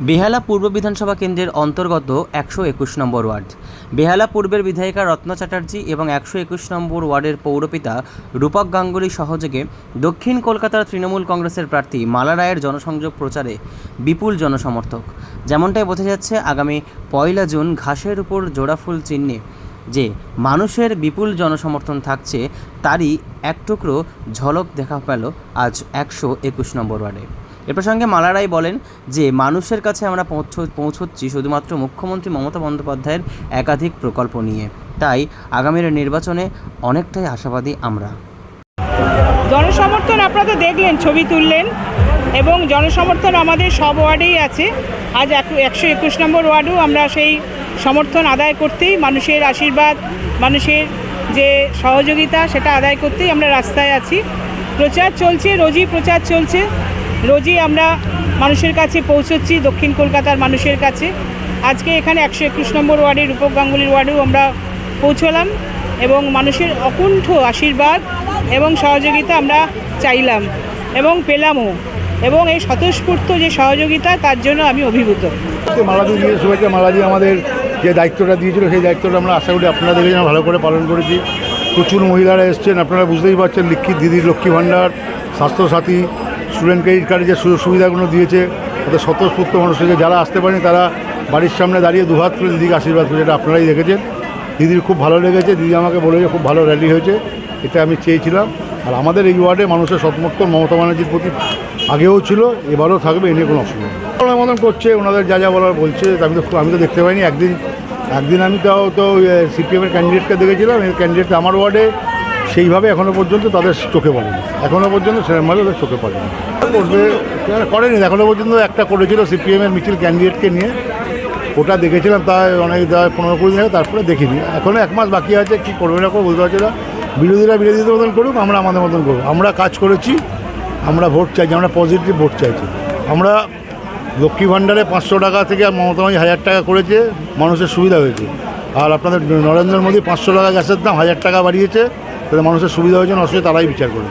বেহালা পূর্ব বিধানসভা কেন্দ্রের অন্তর্গত একশো একুশ নম্বর ওয়ার্ড। বেহালা পূর্বের বিধায়িকা রত্ন চ্যাটার্জি এবং একশো একুশ নম্বর ওয়ার্ডের পৌরপিতা রূপক গাঙ্গুলি সহযোগে দক্ষিণ কলকাতার তৃণমূল কংগ্রেসের প্রার্থী মালা রায়ের জনসংযোগ প্রচারে বিপুল জনসমর্থক। যেমনটাই বোঝা যাচ্ছে, আগামী পয়লা জুন ঘাসের উপর জোড়াফুল চিহ্নে যে মানুষের বিপুল জনসমর্থন থাকছে, তারই এক টুকরো ঝলক দেখা পেল আজ একশো একুশ নম্বর ওয়ার্ডে। এ প্রসঙ্গে মালারাই বলেন যে, মানুষের কাছে আমরা পৌঁছ, পৌঁছচ্ছি শুধুমাত্র মুখ্যমন্ত্রী মমতা বন্দ্যোপাধ্যায়ের একাধিক প্রকল্প নিয়ে। তাই আগামীর নির্বাচনে অনেকটাই আশাবাদী আমরা। জনসমর্থন আপনারা তো দেখলেন, ছবি তুললেন এবং জনসমর্থন আমাদের সব ওয়ার্ডেই আছে। আজ একশো একুশ নম্বর ওয়ার্ডেও আমরা সেই সমর্থন আদায় করতেই, মানুষের আশীর্বাদ, মানুষের যে সহযোগিতা, সেটা আদায় করতেই আমরা রাস্তায় আছি। প্রচার চলছে, রোজই প্রচার চলছে। রোজই আমরা মানুষের কাছে পৌঁছচ্ছি, দক্ষিণ কলকাতার মানুষের কাছে। আজকে এখানে একশো একুশ নম্বর ওয়ার্ডে রূপক গাঙ্গুলির ওয়ার্ডেও আমরা পৌঁছলাম এবং মানুষের অকুণ্ঠ আশীর্বাদ এবং সহযোগিতা আমরা চাইলাম এবং পেলামও এবং এই স্বতঃস্ফূর্ত যে সহযোগিতা, তার জন্য আমি অভিভূত। মালাদি আমাদের যে দায়িত্বটা দিয়েছিল, সেই দায়িত্বটা আমরা আশা করি আপনারা দেখেছেন ভালো করে পালন করেছি। প্রচুর মহিলারা এসছেন, আপনারা বুঝতেই পারছেন, লিখিত দিদির লক্ষ্মী ভাণ্ডার, স্বাস্থ্যসাথী স্টুডেন্ট ক্রেডিট কার্ডে যে সুযোগ সুবিধাগুলো দিয়েছে তাদের স্বতঃস্ফূর্ত মানুষকে যারা আসতে পারেনি, তারা বাড়ির সামনে দাঁড়িয়ে দুহাত তুলে দিদিকে আশীর্বাদ করেছে, এটা আপনারাই দেখেছেন। দিদির খুব ভালো লেগেছে, দিদি আমাকে বলেছে খুব ভালো র্যালি হয়েছে, এটা আমি চেয়েছিলাম। আর আমাদের এই ওয়ার্ডে মানুষের সমর্থন মমতা ব্যানার্জির প্রতি আগেও ছিল, এবারও থাকবে, এ নিয়ে কোনো অসুবিধা ওনার মতন করছে, ওনাদের যা যা বলার বলছে আমি তো আমি তো দেখতে পাইনি। একদিন একদিন আমি তাও তো সিপিএমের ক্যান্ডিডেটকে দেখেছিলাম, এই ক্যান্ডিডেট আমার ওয়ার্ডে সেইভাবে এখনও পর্যন্ত তাদের চোখে পড়েনি। এখনও পর্যন্ত সেরকম সেরকমভাবে তাদের চোখে পড়েনি। করবে করেনি এখনও পর্যন্ত একটা করেছিল সিপিএমের মিছিল ক্যান্ডিডেটকে নিয়ে। ওটা দেখেছিলাম তা অনেক পনেরো কুড়ি দিন আগে, তারপরে দেখিনি। এখনও এক মাস বাকি আছে, কী করবে না করবে বুঝতে পারছি না। বিরোধীরা বিরোধীদের মতন করুক, আমরা আমাদের মতন করব আমরা কাজ করেছি, আমরা ভোট চাইছি, আমরা পজিটিভ ভোট চাইছি। আমরা লক্ষ্মী ভাণ্ডারে পাঁচশো টাকা থেকে মমতা ব্যানার্জি হাজার টাকা করেছে, মানুষের সুবিধা হয়েছে। আর আপনাদের নরেন্দ্র মোদী পাঁচশো টাকা গ্যাসের দাম হাজার টাকা বাড়িয়েছে। তাতে মানুষের সুবিধা হয়েছে না অসুবিধা তারাই বিচার করে